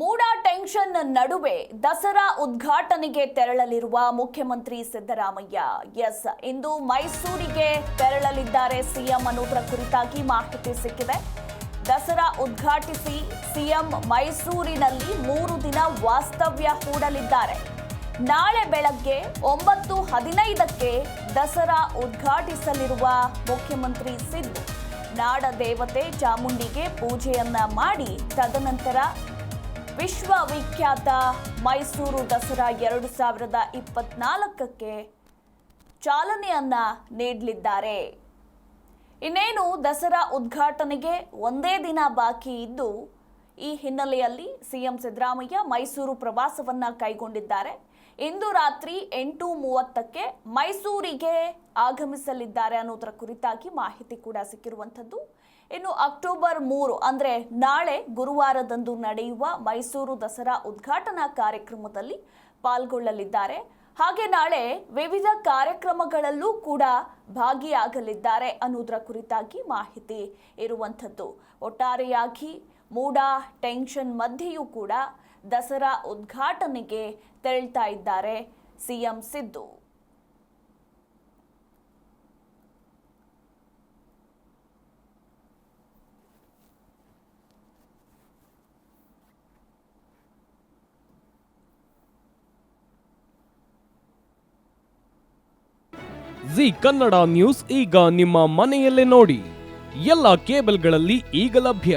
ಮೂಡ tension ನಡುವೆ ದಸರಾ ಉದ್ಘಾಟನೆಗೆ ತೆರಳಲಿರುವ ಮುಖ್ಯಮಂತ್ರಿ ಸಿದ್ದರಾಮಯ್ಯ. ಎಸ್, ಇಂದು ಮೈಸೂರಿಗೆ ತೆರಳಲಿದ್ದಾರೆ ಸಿಎಂ ಅನ್ನೋದರ ಕುರಿತಾಗಿ ಮಾಹಿತಿ ಸಿಕ್ಕಿದೆ. ದಸರಾ ಉದ್ಘಾಟಿಸಿ ಸಿಎಂ ಮೈಸೂರಿನಲ್ಲಿ ಮೂರು ದಿನ ವಾಸ್ತವ್ಯ ಹೂಡಲಿದ್ದಾರೆ. ನಾಳೆ ಬೆಳಗ್ಗೆ ಒಂಬತ್ತು ಹದಿನೈದಕ್ಕೆ ದಸರಾ ಉದ್ಘಾಟಿಸಲಿರುವ ಮುಖ್ಯಮಂತ್ರಿ ಸಿದ್ದು ನಾಡ ದೇವತೆ ಚಾಮುಂಡಿಗೆ ಪೂಜೆಯನ್ನ ಮಾಡಿ ತದನಂತರ ವಿಶ್ವವಿಖ್ಯಾತ ಮೈಸೂರು ದಸರಾ ಎರಡು ಸಾವಿರದ ಇಪ್ಪತ್ನಾಲ್ಕಕ್ಕೆ ಚಾಲನೆಯನ್ನ ನೀಡಲಿದ್ದಾರೆ. ಇನ್ನೇನು ದಸರಾ ಉದ್ಘಾಟನೆಗೆ ಒಂದೇ ದಿನ ಬಾಕಿ ಇದ್ದು, ಈ ಹಿನ್ನೆಲೆಯಲ್ಲಿ ಸಿಎಂ ಸಿದ್ದರಾಮಯ್ಯ ಮೈಸೂರು ಪ್ರವಾಸವನ್ನ ಕೈಗೊಂಡಿದ್ದಾರೆ. ಇಂದು ರಾತ್ರಿ ಎಂಟು ಮೂವತ್ತಕ್ಕೆ ಮೈಸೂರಿಗೆ ಆಗಮಿಸಲಿದ್ದಾರೆ ಅನ್ನೋದರ ಕುರಿತಾಗಿ ಮಾಹಿತಿ ಕೂಡ ಸಿಕ್ಕಿರುವಂಥದ್ದು. ಇನ್ನು ಅಕ್ಟೋಬರ್ ಮೂರು, ಅಂದರೆ ನಾಳೆ ಗುರುವಾರದಂದು ನಡೆಯುವ ಮೈಸೂರು ದಸರಾ ಉದ್ಘಾಟನಾ ಕಾರ್ಯಕ್ರಮದಲ್ಲಿ ಪಾಲ್ಗೊಳ್ಳಲಿದ್ದಾರೆ. ಹಾಗೆ ನಾಳೆ ವಿವಿಧ ಕಾರ್ಯಕ್ರಮಗಳಲ್ಲೂ ಕೂಡ ಭಾಗಿಯಾಗಲಿದ್ದಾರೆ ಅನ್ನೋದರ ಕುರಿತಾಗಿ ಮಾಹಿತಿ ಇರುವಂಥದ್ದು. ಒಟ್ಟಾರೆಯಾಗಿ ಮೂಡ, ಟೆನ್ಷನ್ ಮಧ್ಯೆಯೂ ಕೂಡ ದಸರಾ ಉದ್ಘಾಟನೆಗೆ ತೆರಳ್ತಾ ಇದ್ದಾರೆ CM Siddu. G Kannada news ಈಗ ನಿಮ್ಮ ಮನೆಯಲ್ಲೇ ನೋಡಿ. ಎಲ್ಲ ಕೇಬಲ್ಗಳಲ್ಲಿ ಈಗ ಲಭ್ಯ.